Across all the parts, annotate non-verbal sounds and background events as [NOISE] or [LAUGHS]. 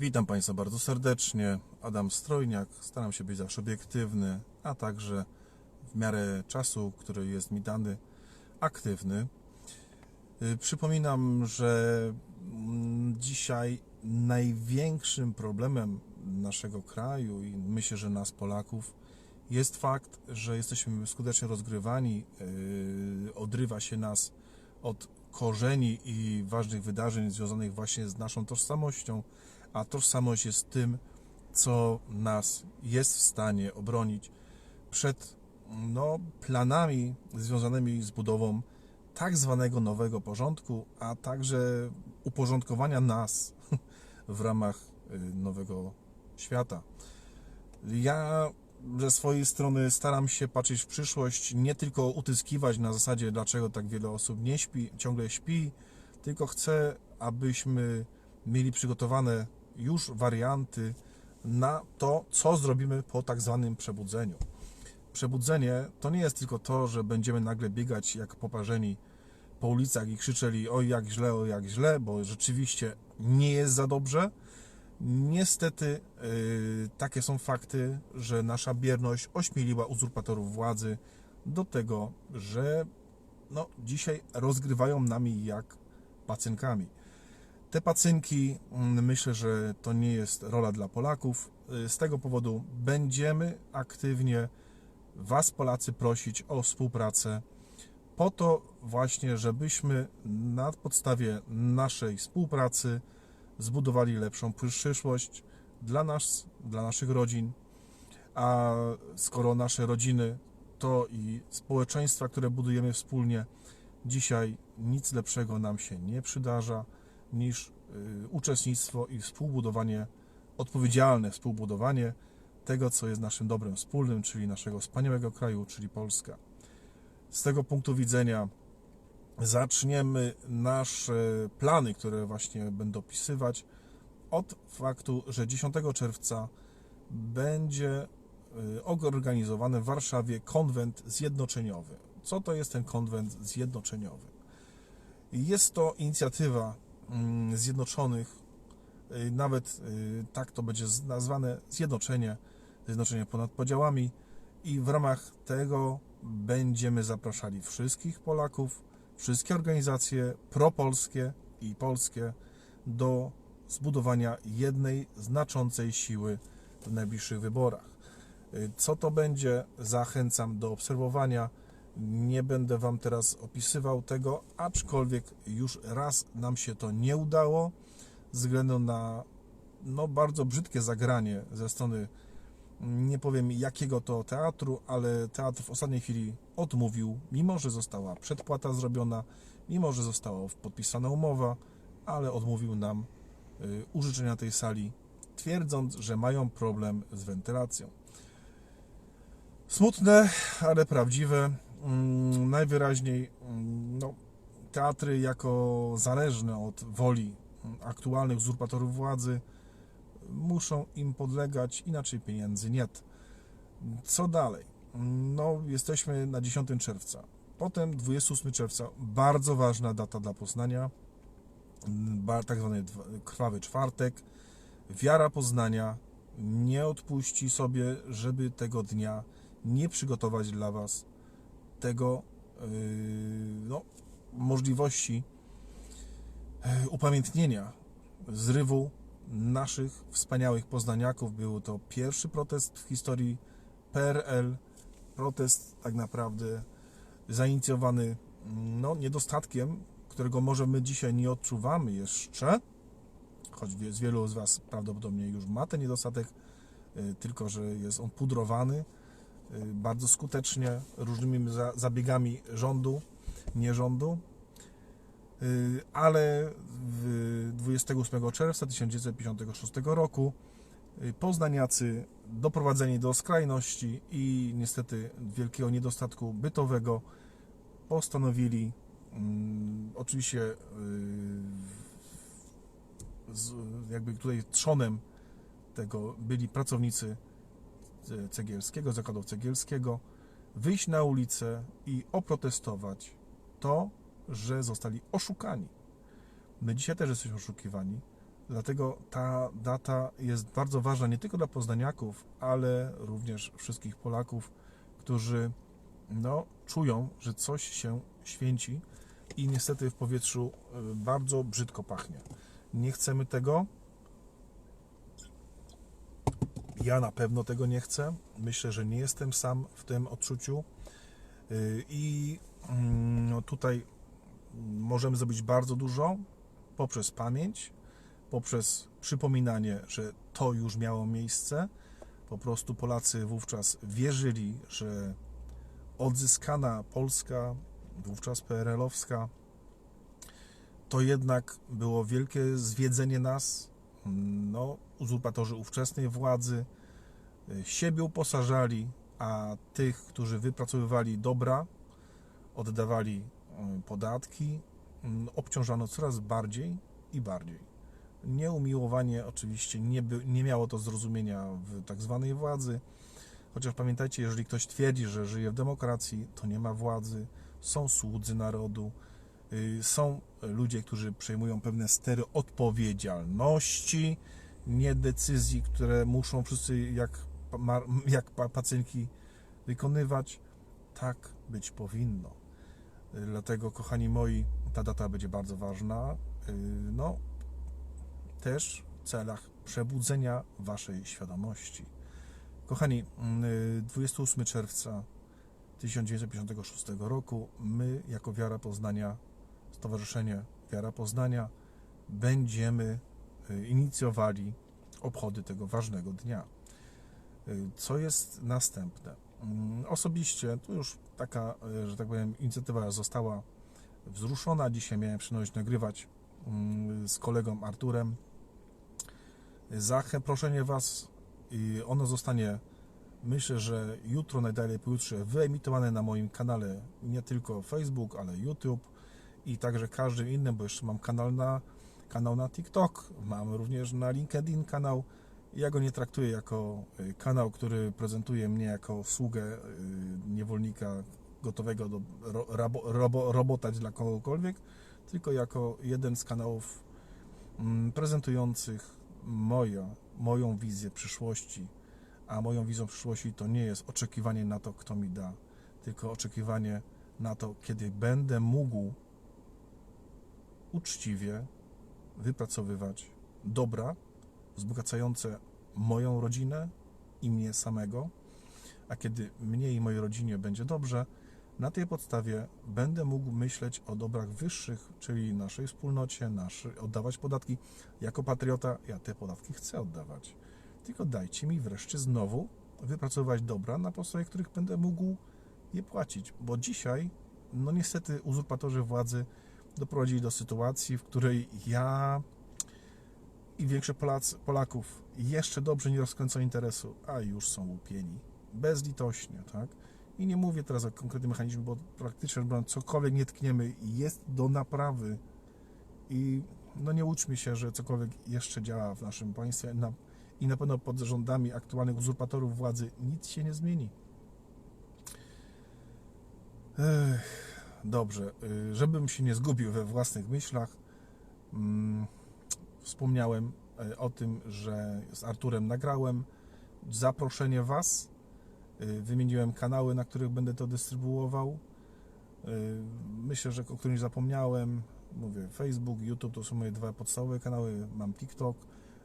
Witam Państwa bardzo serdecznie. Adam Strojniak. Staram się być zawsze obiektywny, a także w miarę czasu, który jest mi dany, aktywny. Y, Przypominam, że mm, dzisiaj największym problemem naszego kraju i myślę, że nas Polaków jest fakt, że jesteśmy skutecznie rozgrywani, yy, odrywa się nas od korzeni i ważnych wydarzeń związanych właśnie z naszą tożsamością, a tożsamość jest tym, co nas jest w stanie obronić przed no, planami związanymi z budową tak zwanego nowego porządku, a także uporządkowania nas [LAUGHS] w ramach y, nowego świata. Ja ze swojej strony staram się patrzeć w przyszłość, nie tylko utyskiwać na zasadzie, dlaczego tak wiele osób nie śpi, ciągle śpi, tylko chcę, abyśmy mieli przygotowane już warianty na to, co zrobimy po tak zwanym przebudzeniu. Przebudzenie to nie jest tylko to, że będziemy nagle biegać jak poparzeni po ulicach i krzyczeli oj jak źle, oj jak źle, bo rzeczywiście nie jest za dobrze. Niestety yy, takie są fakty, że nasza bierność ośmieliła uzurpatorów władzy do tego, że no, dzisiaj rozgrywają nami jak pacynkami. Te pacynki, mm, myślę, że to nie jest rola dla Polaków. Yy, Z tego powodu będziemy aktywnie Was, Polacy, prosić o współpracę po to właśnie, żebyśmy na podstawie naszej współpracy zbudowali lepszą przyszłość dla nas, dla naszych rodzin. A skoro nasze rodziny to i społeczeństwa, które budujemy wspólnie, dzisiaj nic lepszego nam się nie przydarza niż y, uczestnictwo i współbudowanie, odpowiedzialne współbudowanie tego, co jest naszym dobrem wspólnym, czyli naszego wspaniałego kraju, czyli Polska. Z tego punktu widzenia zaczniemy nasze plany, które właśnie będę opisywać, od faktu, że 10 czerwca będzie y, organizowany w Warszawie konwent zjednoczeniowy. Co to jest ten konwent zjednoczeniowy? Jest to inicjatywa Zjednoczonych, y, nawet y, tak to będzie nazwane zjednoczenie, zjednoczenie ponad podziałami i w ramach tego będziemy zapraszali wszystkich Polaków, wszystkie organizacje propolskie i polskie do zbudowania jednej znaczącej siły w najbliższych wyborach. Y, Co to będzie? Zachęcam do obserwowania. Nie będę Wam teraz opisywał tego, aczkolwiek już raz nam się to nie udało, ze względu na no, bardzo brzydkie zagranie ze strony nie powiem jakiego to teatru, ale teatr w ostatniej chwili odmówił, mimo że została przedpłata zrobiona, mimo że została podpisana umowa, ale odmówił nam y, użyczenia tej sali, twierdząc, że mają problem z wentylacją. Smutne, ale prawdziwe. Mm, Najwyraźniej mm, no, teatry jako zależne od woli mm, aktualnych uzurpatorów władzy muszą im podlegać, inaczej pieniędzy nie. Co dalej? No, jesteśmy na 10 czerwca. Potem 28 czerwca, bardzo ważna data dla Poznania, tak zwany krwawy czwartek. Wiara Poznania nie odpuści sobie, żeby tego dnia nie przygotować dla Was tego yy, no, możliwości yy, upamiętnienia zrywu naszych wspaniałych poznaniaków. Był to pierwszy protest w historii PRL. Protest tak naprawdę zainicjowany no, niedostatkiem, którego może my dzisiaj nie odczuwamy jeszcze, choć z wielu z Was prawdopodobnie już ma ten niedostatek, y, tylko że jest on pudrowany bardzo skutecznie różnymi za- zabiegami rządu, nierządu. Y, ale w 28 czerwca 1956 roku y, poznaniacy doprowadzeni do skrajności i niestety wielkiego niedostatku bytowego postanowili mm, oczywiście y, jakby tutaj trzonem tego byli pracownicy cegielskiego, zakładu cegielskiego, wyjść na ulicę i oprotestować to, że zostali oszukani. My dzisiaj też jesteśmy oszukiwani, Dlatego ta data jest bardzo ważna nie tylko dla poznaniaków, ale również wszystkich Polaków, którzy no, czują, że coś się święci i niestety w powietrzu y, bardzo brzydko pachnie. Nie chcemy tego. Ja na pewno tego nie chcę. Myślę, że nie jestem sam w tym odczuciu. Y, I mm, no, tutaj możemy zrobić bardzo dużo poprzez pamięć, poprzez przypominanie, że to już miało miejsce. Po prostu Polacy wówczas wierzyli, że odzyskana Polska, wówczas PRL-owska, to jednak było wielkie zwiedzenie nas. No, uzurpatorzy ówczesnej władzy siebie uposażali, a tych, którzy wypracowywali dobra, oddawali y, podatki, y, obciążano coraz bardziej i bardziej. Nieumiłowanie oczywiście nie, by, nie miało to zrozumienia w tak zwanej władzy, chociaż pamiętajcie, jeżeli ktoś twierdzi, że żyje w demokracji, to nie ma władzy, są słudzy narodu, y, są ludzie, którzy przejmują pewne stery odpowiedzialności, nie decyzji, które muszą wszyscy jak, jak pa- pacjenci wykonywać. Tak być powinno. Y, Dlatego, kochani moi, ta data będzie bardzo ważna. Y, No, też w celach przebudzenia Waszej świadomości. Kochani, y, 28 czerwca 1956 roku my, jako Wiara Poznania, Stowarzyszenie Wiara Poznania, będziemy y, inicjowali obchody tego ważnego dnia. Co jest następne? Mm, Osobiście, tu już taka, y, że tak powiem, inicjatywa została wzruszona. Dzisiaj miałem przyjemność nagrywać mm, z kolegą Arturem. Zaproszenie Was i ono zostanie, myślę, że jutro, najdalej pojutrze, wyemitowane na moim kanale, nie tylko Facebook, ale YouTube i także każdym innym, bo jeszcze mam kanał na, kanał na TikTok, mam również na LinkedIn kanał. Ja go nie traktuję jako y, kanał, który prezentuje mnie jako sługę y, niewolnika gotowego do ro, rabo, robo, robota dla kogokolwiek, tylko jako jeden z kanałów mm, prezentujących moja, moją wizję przyszłości. A moją wizją przyszłości to nie jest oczekiwanie na to, kto mi da, tylko oczekiwanie na to, kiedy będę mógł uczciwie wypracowywać dobra wzbogacające moją rodzinę i mnie samego, a kiedy mnie i mojej rodzinie będzie dobrze, na tej podstawie będę mógł myśleć o dobrach wyższych, czyli naszej wspólnocie, naszy, oddawać podatki. Jako patriota ja te podatki chcę oddawać. Tylko dajcie mi wreszcie znowu wypracować dobra, na podstawie których będę mógł je płacić. Bo dzisiaj, no niestety, uzurpatorzy władzy doprowadzili do sytuacji, w której ja i większość Polacy, Polaków jeszcze dobrze nie rozkręcą interesu, a już są łupieni. Bezlitośnie, tak? I nie mówię teraz o konkretnym mechanizmie, bo praktycznie biorąc, cokolwiek nie tkniemy, jest do naprawy. I no nie łudźmy się, że cokolwiek jeszcze działa w naszym państwie na, i na pewno pod rządami aktualnych uzurpatorów władzy nic się nie zmieni. Ech, dobrze, y, żebym się nie zgubił we własnych myślach, mm, wspomniałem y, o tym, że z Arturem nagrałem zaproszenie Was. Y, Wymieniłem kanały, na których będę to dystrybuował. Y, Myślę, że o którymś zapomniałem. Mówię, Facebook, YouTube to są moje dwa podstawowe kanały. Mam TikTok,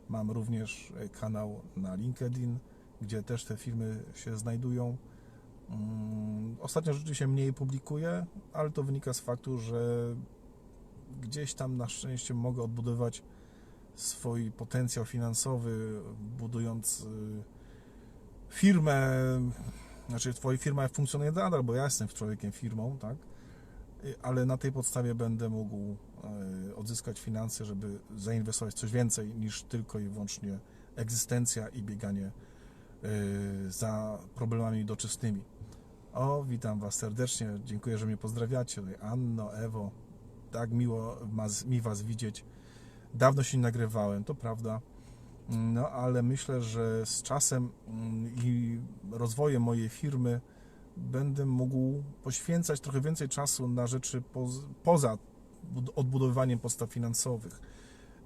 mam również kanał na LinkedIn, gdzie też te filmy się znajdują. Mm, Ostatnio rzeczywiście mniej publikuję, ale to wynika z faktu, że gdzieś tam na szczęście mogę odbudować swój potencjał finansowy, budując y, firmę, znaczy twoja firma funkcjonuje nadal, bo ja jestem człowiekiem firmą, tak? Y, Ale na tej podstawie będę mógł y, odzyskać finanse, żeby zainwestować coś więcej niż tylko i wyłącznie egzystencja i bieganie za problemami doczesnymi. O, witam Was serdecznie, dziękuję, że mnie pozdrawiacie. Anno, Ewo, tak miło mi Was widzieć. Dawno się nie nagrywałem, to prawda. No, ale myślę, że z czasem mm, i rozwojem mojej firmy będę mógł poświęcać trochę więcej czasu na rzeczy poz, poza bud- odbudowywaniem podstaw finansowych.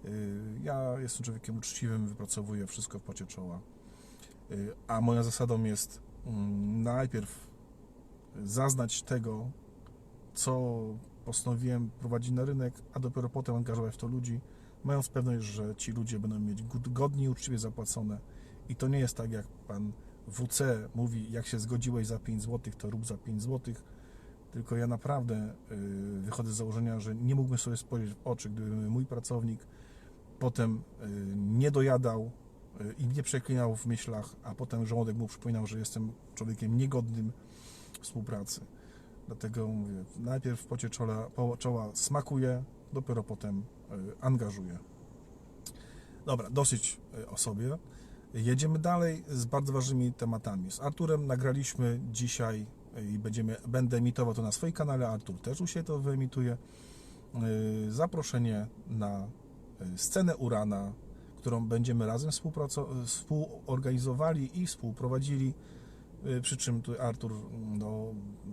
Y, Ja jestem człowiekiem uczciwym, wypracowuję wszystko w pocie czoła. Y, A moją zasadą jest mm, najpierw zaznać tego, co postanowiłem prowadzić na rynek, a dopiero potem angażować w to ludzi, mając pewność, że ci ludzie będą mieć god- godnie uczciwie zapłacone. I to nie jest tak, jak pan WC mówi, jak się zgodziłeś za 5 zł, to rób za 5 zł. Tylko ja naprawdę y, wychodzę z założenia, że nie mógłbym sobie spojrzeć w oczy, gdyby mój pracownik potem y, nie dojadał y, i mnie przeklinał w myślach, a potem żołądek mu przypominał, że jestem człowiekiem niegodnym współpracy. Dlatego mówię, najpierw w pocie czoła, czoła smakuję, dopiero potem y, angażuję. Dobra, dosyć y, o sobie. Jedziemy dalej z bardzo ważnymi tematami. Z Arturem nagraliśmy dzisiaj y, i będziemy, będę emitował to na swoim kanale. Artur też u siebie to wyemituje. Zaproszenie na scenę Urana, którą będziemy razem współorganizowali i współprowadzili. Przy czym tu Artur, no,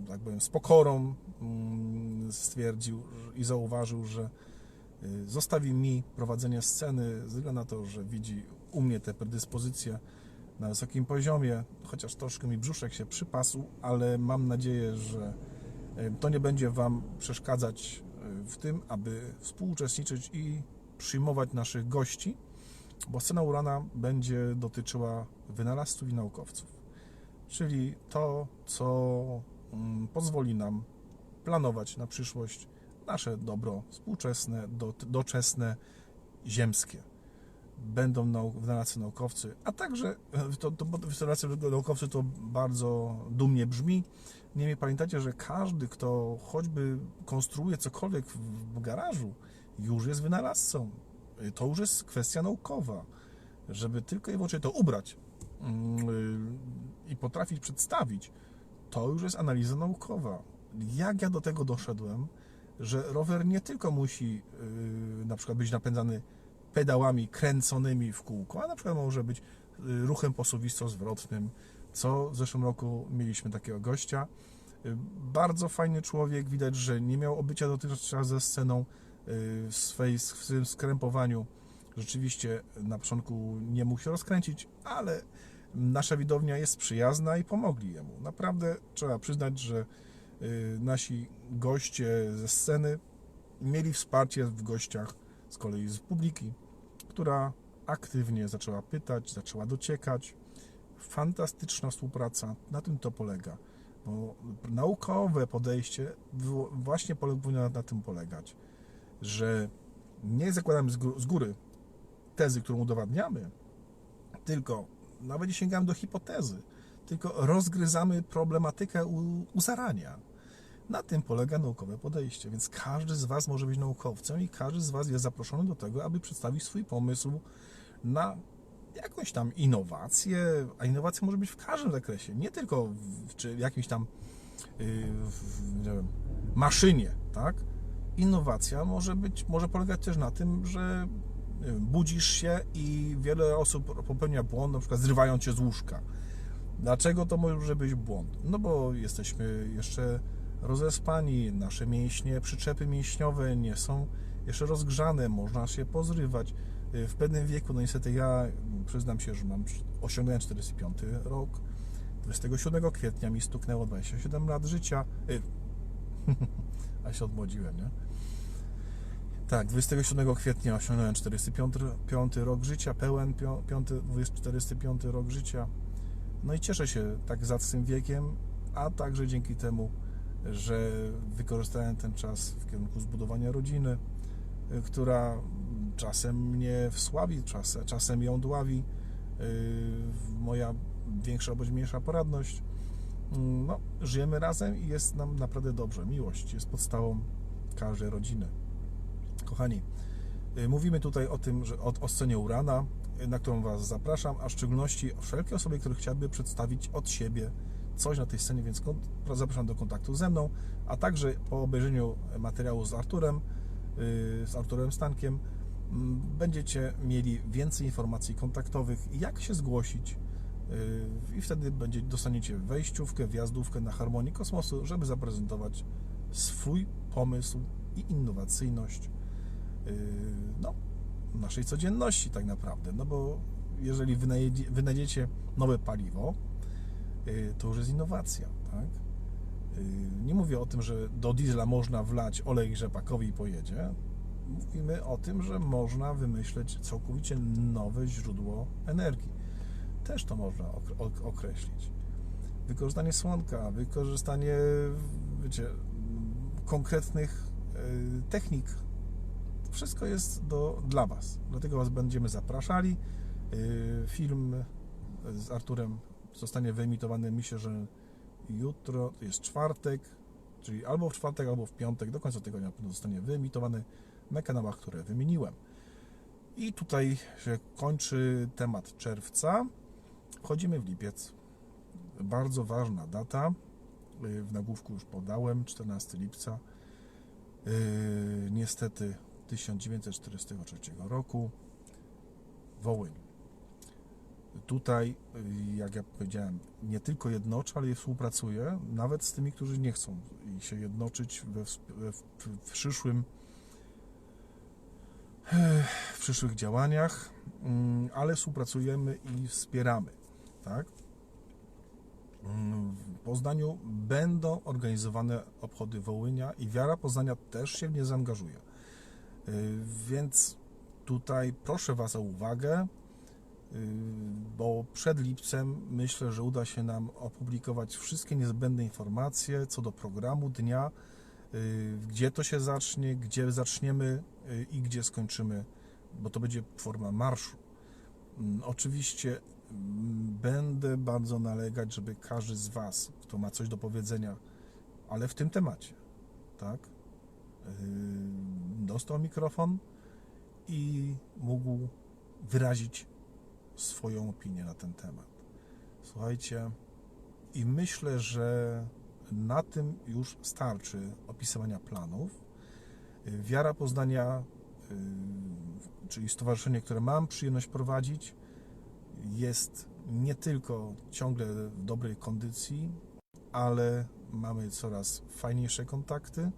tak powiem, z pokorą mm, stwierdził i zauważył, że y, zostawi mi prowadzenie sceny ze względu na to, że widzi u mnie te predyspozycje na wysokim poziomie, chociaż troszkę mi brzuszek się przypasł, ale mam nadzieję, że y, to nie będzie Wam przeszkadzać y, w tym, aby współuczestniczyć i przyjmować naszych gości, bo scena Urana będzie dotyczyła wynalazców i naukowców, czyli to, co mm, pozwoli nam planować na przyszłość nasze dobro współczesne, do, doczesne, ziemskie. Będą nau, wynalazcy naukowcy, a także e, to, to, wynalazcy naukowcy to bardzo dumnie brzmi. Niemniej pamiętajcie, że każdy, kto choćby konstruuje cokolwiek w, garażu, już jest wynalazcą. Y, To już jest kwestia naukowa. Żeby tylko i wyłącznie to ubrać mm, y, i potrafić przedstawić, to już jest analiza naukowa. Jak ja do tego doszedłem, że rower nie tylko musi yy, na przykład być napędzany pedałami kręconymi w kółko, a na przykład może być yy, ruchem posuwisto-zwrotnym, co w zeszłym roku mieliśmy takiego gościa. Yy, Bardzo fajny człowiek, widać, że nie miał obycia dotychczas ze sceną yy, w, swej, w swym skrępowaniu. Rzeczywiście na początku nie mógł się rozkręcić, ale nasza widownia jest przyjazna i pomogli jemu. Naprawdę trzeba przyznać, że y, nasi goście ze sceny mieli wsparcie w gościach z kolei z publiki, która aktywnie zaczęła pytać, zaczęła dociekać. Fantastyczna współpraca, na tym to polega. Bo naukowe podejście właśnie powinno na, tym polegać, że nie zakładamy z góry tezy, którą udowadniamy, tylko nawet nie sięgamy do hipotezy, tylko rozgryzamy problematykę u, u zarania. Na tym polega naukowe podejście, więc każdy z Was może być naukowcem i każdy z Was jest zaproszony do tego, aby przedstawić swój pomysł na jakąś tam innowację, a innowacja może być w każdym zakresie, nie tylko w, czy w jakimś tam yy, w, wiem, maszynie, tak? Innowacja może być, może polegać też na tym, że wiem, budzisz się i wiele osób popełnia błąd, na przykład zrywając się z łóżka. Dlaczego to może być błąd? No bo jesteśmy jeszcze rozespani, nasze mięśnie, przyczepy mięśniowe nie są jeszcze rozgrzane, można się pozrywać. Y, W pewnym wieku, no niestety ja przyznam się, że mam, osiągnąłem 45 rok, 27 kwietnia mi stuknęło 27 lat życia, y, [LAUGHS] a się odmłodziłem, nie? Tak, 27 kwietnia osiągnąłem 45 piąty rok życia, pełen pio- piąty, 45 rok życia. No i cieszę się tak zacnym wiekiem, a także dzięki temu, że wykorzystałem ten czas w kierunku zbudowania rodziny, y, która czasem mnie wsławi, czas, czasem ją dławi. y, Moja większa bądź mniejsza poradność. Mm, No, żyjemy razem i jest nam naprawdę dobrze. Miłość jest podstawą każdej rodziny. Kochani, y, mówimy tutaj o tym, że o, o scenie Urana, na którą Was zapraszam, a w szczególności o wszelkie osoby, które chciałyby przedstawić od siebie coś na tej scenie, więc zapraszam do kontaktu ze mną, a także po obejrzeniu materiału z Arturem, y, z Arturem Stankiem, mm, będziecie mieli więcej informacji kontaktowych, jak się zgłosić y, i wtedy będzie, dostaniecie wejściówkę, wjazdówkę na Harmonii Kosmosu, żeby zaprezentować swój pomysł i innowacyjność. Yy, No, naszej codzienności tak naprawdę. No bo jeżeli wynajdzie- wynajdziecie nowe paliwo, y, to już jest innowacja, tak? Y, Nie mówię o tym, że do diesla można wlać olej rzepakowy i pojedzie. Mówimy o tym, że można wymyśleć całkowicie nowe źródło energii. Też to można okre- ok- określić. Wykorzystanie słonka, wykorzystanie, wiecie, konkretnych y, technik. Wszystko jest do, dla Was. Dlatego Was będziemy zapraszali. Y, Film z Arturem zostanie wyemitowany, myślę, że jutro, to jest czwartek, czyli albo w czwartek, albo w piątek, do końca tygodnia zostanie wyemitowany na kanałach, które wymieniłem. I tutaj się kończy temat czerwca. Wchodzimy w lipiec. Bardzo ważna data. W nagłówku już podałem, 14 lipca. Yy, niestety 1943 roku. Wołyń. Tutaj, y, jak ja powiedziałem, nie tylko jednoczę, ale i współpracuję, nawet z tymi, którzy nie chcą się jednoczyć we, w, przyszłym w przyszłych działaniach, mm, ale współpracujemy i wspieramy, tak? Mm, W Poznaniu będą organizowane obchody Wołynia i Wiara Poznania też się w nie zaangażuje. Y, Więc tutaj proszę Was o uwagę, bo przed lipcem myślę, że uda się nam opublikować wszystkie niezbędne informacje co do programu dnia, y, gdzie to się zacznie, gdzie zaczniemy y, i gdzie skończymy, bo to będzie forma marszu. Mm, Oczywiście mm, będę bardzo nalegać, żeby każdy z Was, kto ma coś do powiedzenia, ale w tym temacie, tak, dostał mikrofon i mógł wyrazić swoją opinię na ten temat. Słuchajcie, i myślę, że na tym już starczy opisywania planów. Wiara Poznania, yy, czyli stowarzyszenie, które mam przyjemność prowadzić, jest nie tylko ciągle w dobrej kondycji, ale mamy coraz fajniejsze kontakty.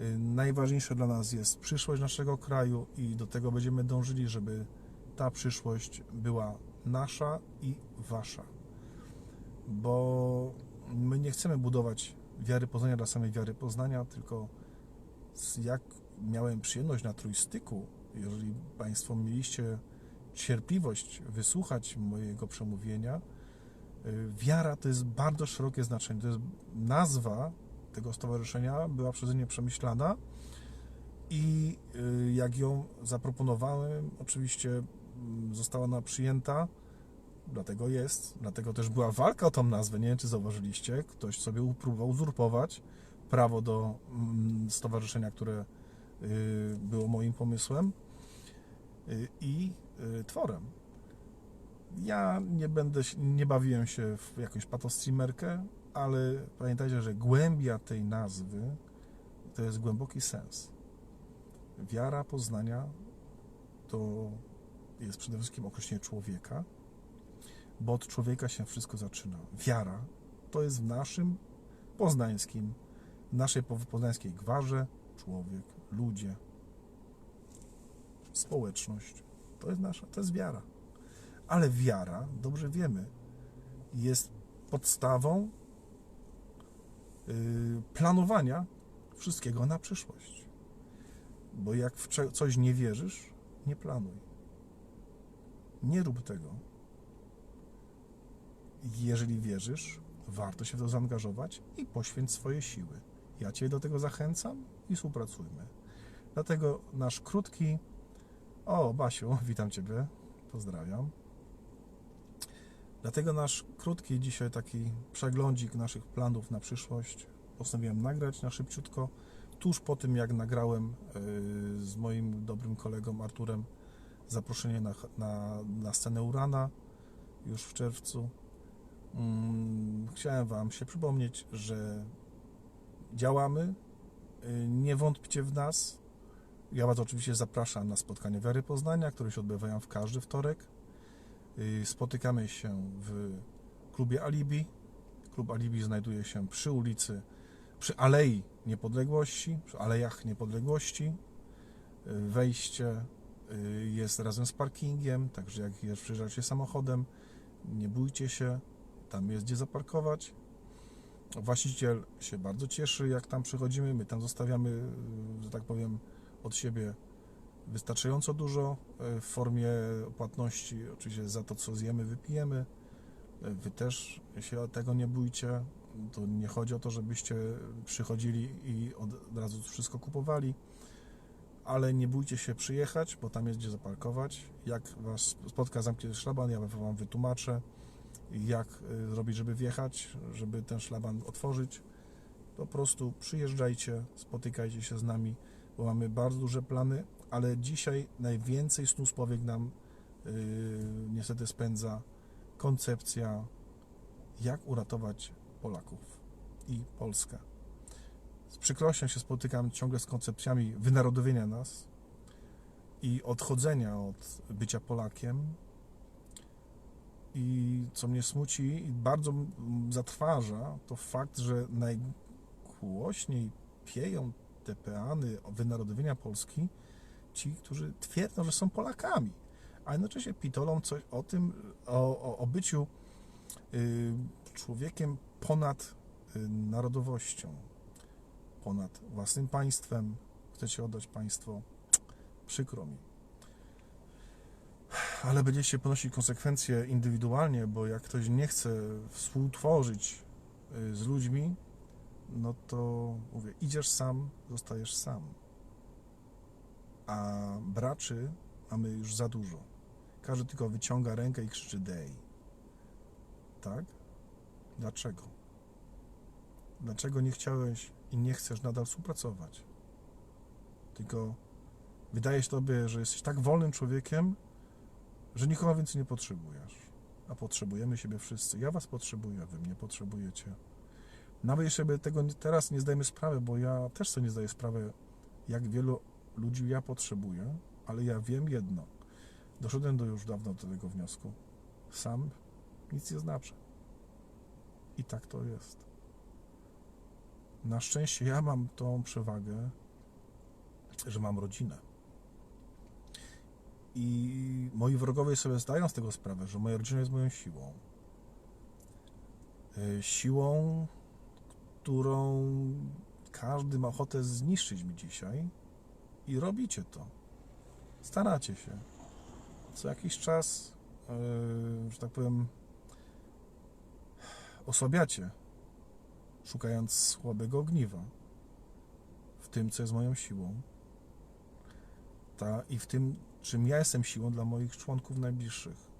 Y, Najważniejsze dla nas jest przyszłość naszego kraju i do tego będziemy dążyli, żeby ta przyszłość była nasza i wasza. Bo my nie chcemy budować wiary Poznania dla samej wiary Poznania, tylko jak miałem przyjemność na trójstyku, jeżeli Państwo mieliście cierpliwość wysłuchać mojego przemówienia, y, wiara to jest bardzo szerokie znaczenie. To jest nazwa tego stowarzyszenia była przeze mnie przemyślana i y, jak ją zaproponowałem, oczywiście została ona przyjęta, dlatego jest, dlatego też była walka o tą nazwę, nie wiem czy zauważyliście, ktoś sobie próbował uzurpować prawo do mm, stowarzyszenia, które y, było moim pomysłem y, i y, tworem. Ja nie będę, nie bawiłem się w jakąś patostreamerkę, ale pamiętajcie, że głębia tej nazwy to jest głęboki sens. Wiara poznania to jest przede wszystkim określenie człowieka, bo od człowieka się wszystko zaczyna. Wiara to jest w naszym poznańskim, w naszej po- poznańskiej gwarze człowiek, ludzie, społeczność. To jest nasza, to jest wiara. Ale wiara, dobrze wiemy, jest podstawą yy, planowania wszystkiego na przyszłość. Bo jak w coś nie wierzysz, nie planuj. Nie rób tego. Jeżeli wierzysz, warto się w to zaangażować i poświęć swoje siły. Ja Cię do tego zachęcam i współpracujmy. Dlatego nasz krótki. O, Basiu, [LAUGHS] witam Ciebie. Pozdrawiam. Dlatego nasz krótki dzisiaj taki przeglądzik naszych planów na przyszłość postanowiłem nagrać na szybciutko. Tuż po tym, jak nagrałem yy, z moim dobrym kolegą Arturem zaproszenie na, na, na scenę Urana już w czerwcu. Mm, Chciałem Wam się przypomnieć, że działamy. Yy, Nie wątpcie w nas. Ja Was oczywiście zapraszam na spotkanie Wiary Poznania, które się odbywają w każdy wtorek. Yy, Spotykamy się w klubie Alibi. Klub Alibi znajduje się przy ulicy, przy Alei Niepodległości, przy Alejach Niepodległości. Yy, Wejście y, jest razem z parkingiem, także jak przyjeżdżacie samochodem, nie bójcie się, tam jest gdzie zaparkować. Właściciel się bardzo cieszy, jak tam przychodzimy, my tam zostawiamy, y, że tak powiem, od siebie wystarczająco dużo y, w formie płatności, oczywiście za to, co zjemy, wypijemy. Y, Wy też się tego nie bójcie. To nie chodzi o to, żebyście przychodzili i od razu wszystko kupowali, ale nie bójcie się przyjechać, bo tam jest gdzie zaparkować. Jak Was spotka zamknięty szlaban, ja Wam wytłumaczę, jak y, zrobić, żeby wjechać, żeby ten szlaban otworzyć. Po prostu przyjeżdżajcie, spotykajcie się z nami, bo mamy bardzo duże plany, ale dzisiaj najwięcej snu z powiek nam yy, niestety spędza koncepcja, jak uratować Polaków i Polskę. Z przykrością się spotykam ciągle z koncepcjami wynarodowienia nas i odchodzenia od bycia Polakiem. I co mnie smuci i bardzo zatrważa, to fakt, że najgłośniej pieją te peany wynarodowienia Polski ci, którzy twierdzą, że są Polakami, a jednocześnie pitolą coś o tym, o, o, o byciu y, człowiekiem ponad y, narodowością, ponad własnym państwem. Chcecie oddać państwo? Przykro mi. Ale będziecie ponosić konsekwencje indywidualnie, bo jak ktoś nie chce współtworzyć y, z ludźmi, no to mówię, idziesz sam, zostajesz sam. A braczy mamy już za dużo. Każdy tylko wyciąga rękę i krzyczy dej. Tak? Dlaczego? Dlaczego nie chciałeś i nie chcesz nadal współpracować? Tylko wydaje się tobie, że jesteś tak wolnym człowiekiem, że nikogo więcej nie potrzebujesz. A potrzebujemy siebie wszyscy. Ja was potrzebuję, wy mnie potrzebujecie. Nawet jeśli sobie tego teraz nie zdajemy sprawy, bo ja też sobie nie zdaję sprawy, jak wielu ludzi ja potrzebuję, ale ja wiem jedno. Doszedłem do już dawno do tego wniosku. Sam nic nie znaczę. I tak to jest. Na szczęście ja mam tą przewagę, że mam rodzinę. I moi wrogowie sobie zdają z tego sprawę, że moja rodzina jest moją siłą. E, Siłą, którą każdy ma ochotę zniszczyć mi dzisiaj i robicie to. Staracie się. Co jakiś czas, e, że tak powiem, osłabiacie, szukając słabego ogniwa w tym, co jest moją siłą. Ta, I w tym, czym ja jestem siłą dla moich członków najbliższych.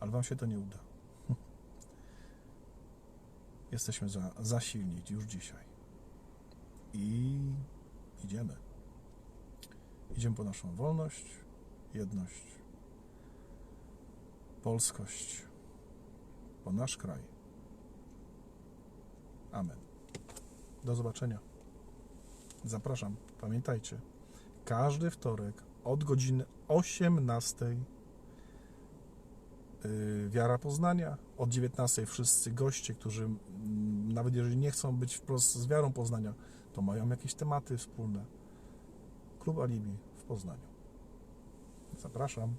Ale wam się to nie uda. [LAUGHS] Jesteśmy za, za silni już dzisiaj. I idziemy. Idziemy po naszą wolność, jedność, polskość, po nasz kraj. Amen. Do zobaczenia. Zapraszam. Pamiętajcie, każdy wtorek od godziny 18 yy, Wiara Poznania, od 19 wszyscy goście, którzy nawet jeżeli nie chcą być wprost z Wiarą Poznania, to mają jakieś tematy wspólne. Klub Alibi w Poznaniu. Zapraszam.